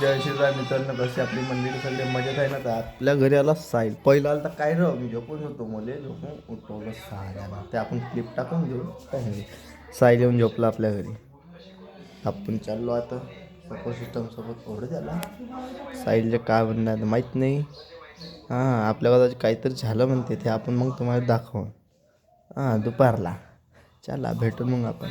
जय शिवराय मित्रांनो कसे आपली मंदिर सगळे मजेत आहे ना? तर आपल्या घरी आला साईल पहिला आला तर काय र मी झोपून होतो मुले झोपून उठवलं साऱ्याला ते आपण क्लिप टाकून घेऊ. काय साईल येऊन झोपला आपल्या घरी. आपण चाललो आता. सपोज सिस्टम सोबत ओढ झाला. साईलचे काय म्हणणार माहीत नाही. हां आपल्या गावात काहीतरी झालं म्हणते ते आपण मग तुम्हाला दाखवू. हां दुपारला. चला भेटू मग आपण.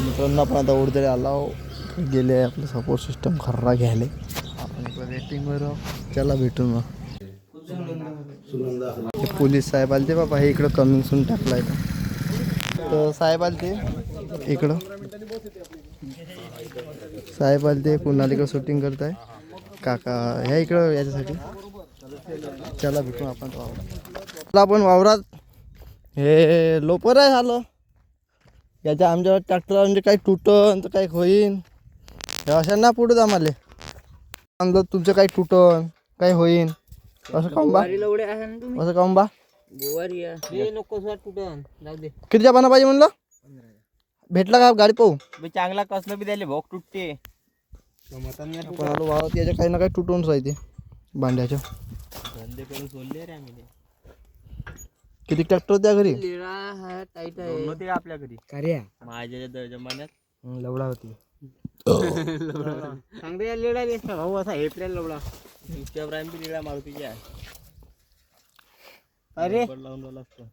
मित्रांनो आपण आता ओढतरी आला गेले आपलं सपोर्ट सिस्टम खर्रा घ्यायला. आपण इकडे वेटिंगवर आहोत. चला भेटून मग. हे पोलीस साहेब आले ते बाबा हे इकडं कमिंग सून टाकलाय का? तर साहेब आले ते इकडं. साहेब आले ते पुन्हा इकडं शूटिंग करताय. काका ह्या इकडं याच्यासाठी. चला भेटू आपण वावरात. आपण वावरात. हे लोपर आहे झालं. याच्या आमच्या ट्रॅक्टर म्हणजे काही तुटन तर काही होईन. हे पुढंच आम्हाला समजा तुमचं काही तुटन काही होईन. असं काऊन बा. लवडे आहे ना तुम्ही? असं काऊन बा. गोवारी हे नको सर कुठं जाऊ दे. कितीच्या पाना पाहिजे म्हणलं? भेटला का गाडी पाहू? बे चांगला कसलं बी द्यायला भोग तुटते. आपण आलो वावरात याच्या काही ना काही तुटूनच राहते भांड्याच्या. धंदे करून सोडले रे आम्ही किती ट्रॅक्टर त्या घरी? लिळा हा टाईट आहे. होते आपल्या घरी? कार्या. माझ्या जमान्यात. लवडा होती. सांगते या लिळा भाऊ असा हेपल्या लवडा. बी मारुतीची आहे. अरे. लावून लावला असतो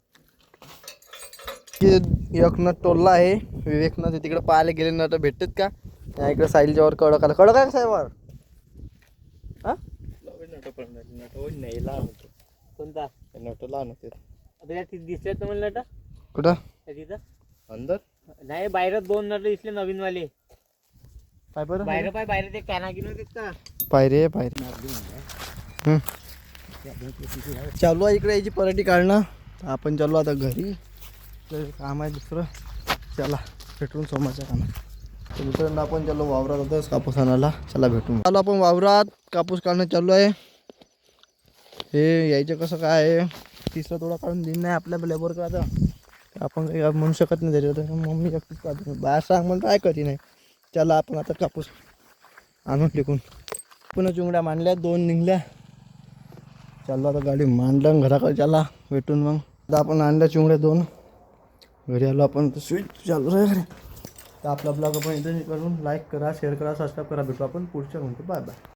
एक नट टोलला आहे. विवेक नट तिकडे पाहायला गेले नट भेटतात का? त्या इकडे साईलच्या वर कडक आला. कडक आहे का साहेबावर हा? नाही लहान होतो. कोणता? नट लहान होते. आता या तिथं दिसले तर म्हणलं ना कुठं? तिथं? अंदर? नाही बाहेर दोन नट दिसले नवीन वाले पाय बरं. बाहेर पाय बाहेर ते कॅना होते का? पायरे पायरे. चालू आहे इकडे याची पराठी काढणं. आपण चालू आता घरी. तर काम आहे दुसरं. चला भेटून सोमाच्या कामात. तर आपण चालू वावरात होतोच कापूस आणायला. चला भेटून. चालू आपण वावरात. कापूस काढणं चालू आहे. हे यायचं कसं काय आहे? तिसरा तोडा काढून दिन नाही आपल्या लेबर का आता. आपण काही म्हणू शकत नाही त्याच्यात मम्मी एकटीच काढतो. बाहेर सांग म्हणतो काय करी नाही. चला आपण आता कापूस आणून टिकून. पुन्हा चिंगड्या मांडल्या दोन निघल्या. चाललो आता गाडी मांडलं घराकडे चला भेटून मग. आता आपण आणल्या चिंगड्या दोन. घरी आलो आपण तर स्विच चालू आहे. घरी तर आपला ब्लॉग आपण इथं करून लाईक करा शेअर करा सबस्क्राईब करा. भेटू आपण पुढच्या म्हणतो बाय बाय